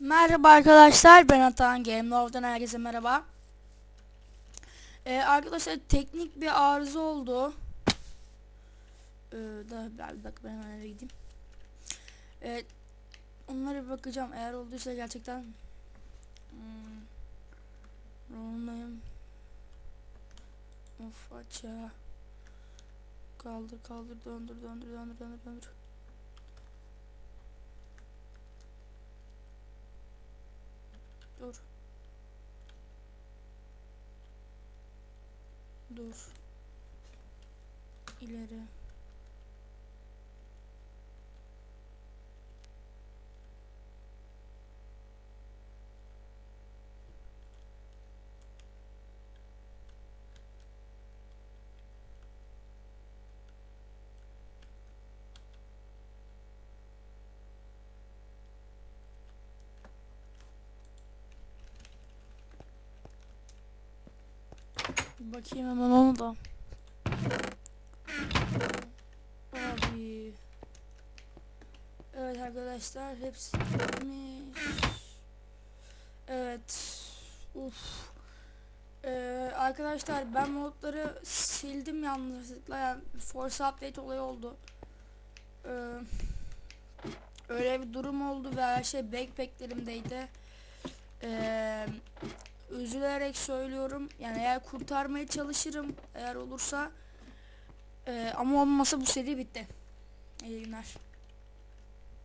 Merhaba arkadaşlar ben Atan Game Love'dan herkese merhaba. Ee, arkadaşlar teknik bir arıza oldu. Ee, da, bir dakika ben hemen eve gideyim. Ee, onlara bir bakacağım eğer olduysa gerçekten hmm, Rollayım. Of aç ya. Kaldır kaldır döndür döndür döndür döndür döndür. Dur. Dur. İleri. Bakayım hemen onu da. Abi. Evet arkadaşlar hepsi bitmiş. Evet. Uf. Ee, arkadaşlar ben modları sildim yanlışlıkla yani force update olayı oldu. Ee, öyle bir durum oldu ve her şey backpacklerimdeydi. Ee, üzülerek söylüyorum. Yani eğer kurtarmaya çalışırım eğer olursa. Ee, ama olmasa bu seri bitti. İyi günler.